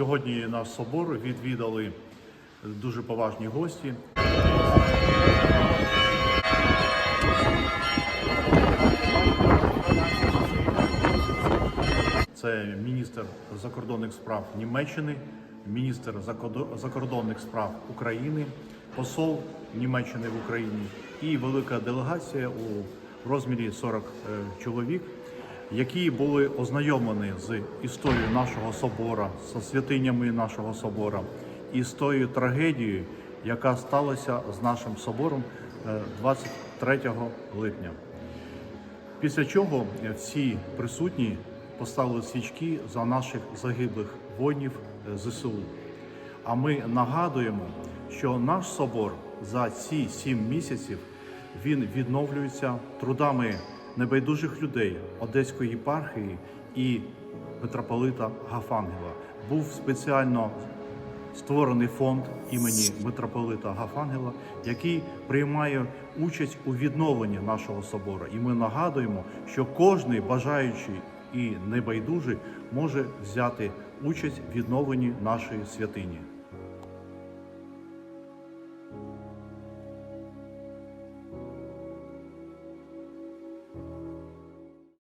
Сьогодні наш собор відвідали дуже поважні гості. Це міністр закордонних справ Німеччини, міністр закордонних справ України, посол Німеччини в Україні і велика делегація у розмірі 40 е, чоловік, які були ознайомлені з історією нашого собора, з святинями нашого собора і з тою трагедією, яка сталася з нашим собором е, 23 липня. Після чого всі присутні поставили свічки за наших загиблих воїнів е, ЗСУ. А ми нагадуємо, що наш собор за ці сім місяців він відновлюється трудами небайдужих людей Одеської єпархії і митрополита Гафангела. Був спеціально створений фонд імені митрополита Гафангела, який приймає участь у відновленні нашого собору. І ми нагадуємо, що кожний бажаючий і небайдужий може взяти участь в відновленні нашої святині.